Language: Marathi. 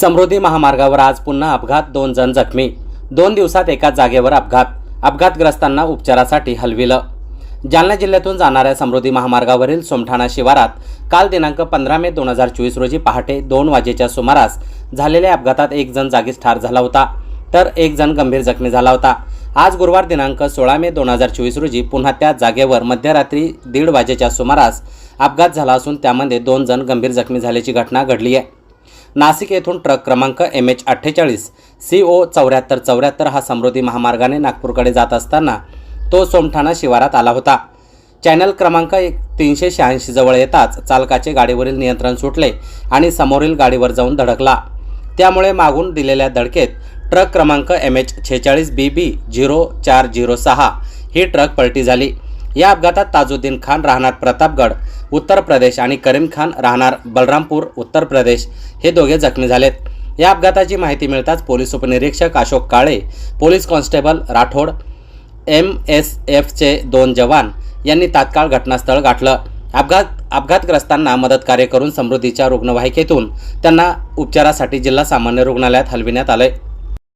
समृद्धी महामार्गावर आज पुन्हा अपघात दोन जण जखमी. दोन दिवसात एकाच जागेवर अपघात. अपघातग्रस्तांना उपचारासाठी हलविलं. जालना जिल्ह्यातून जाणाऱ्या समृद्धी महामार्गावरील सोमठाणा शिवारात काल दिनांक पंधरा मे दोन हजार चोवीस रोजी पहाटे दोन वाजेच्या सुमारास झालेल्या अपघातात एक जण जागीच ठार झाला होता. तर एक जण गंभीर जखमी झाला होता. आज गुरुवार दिनांक सोळा मे दोन हजार चोवीस रोजी पुन्हा त्या जागेवर मध्यरात्री दीड वाजेच्या सुमारास अपघात झाला असून त्यामध्ये दोन जण गंभीर जखमी झाल्याची घटना घडली आहे. नाशिक येथून ट्रक क्रमांक एम एच अठ्ठेचाळीस सी ओ चौऱ्याहत्तर चौऱ्याहत्तर हा समृद्धी महामार्गाने नागपूरकडे जात असताना तो सोमठाणा शिवारात आला होता. चॅनल क्रमांक एक तीनशे शहाऐंशी जवळ येताच चालकाचे गाडीवरील नियंत्रण सुटले आणि समोरील गाडीवर जाऊन धडकला. त्यामुळे मागून दिलेल्या धडकेत ट्रक क्रमांक एम एच छेचाळीस बी बी झिरो चार झिरो सहा ही ट्रक पलटी झाली. या अपघातात ताजुद्दीन खान राहणार प्रतापगड उत्तर प्रदेश आणि करीम खान राहणार बलरामपूर उत्तर प्रदेश. हे दोघे जखमी झालेत. या अपघाताची माहिती मिळताच पोलीस उपनिरीक्षक Ashok Kale police constable Rathod M S एफचे दोन जवान यांनी तात्काळ घटनास्थळ गाठलं. अपघात अपघातग्रस्तांना मदत कार्य करून समृद्धीच्या रुग्णवाहिकेतून त्यांना उपचारासाठी जिल्हा सामान्य रुग्णालयात हलविण्यात आलंय.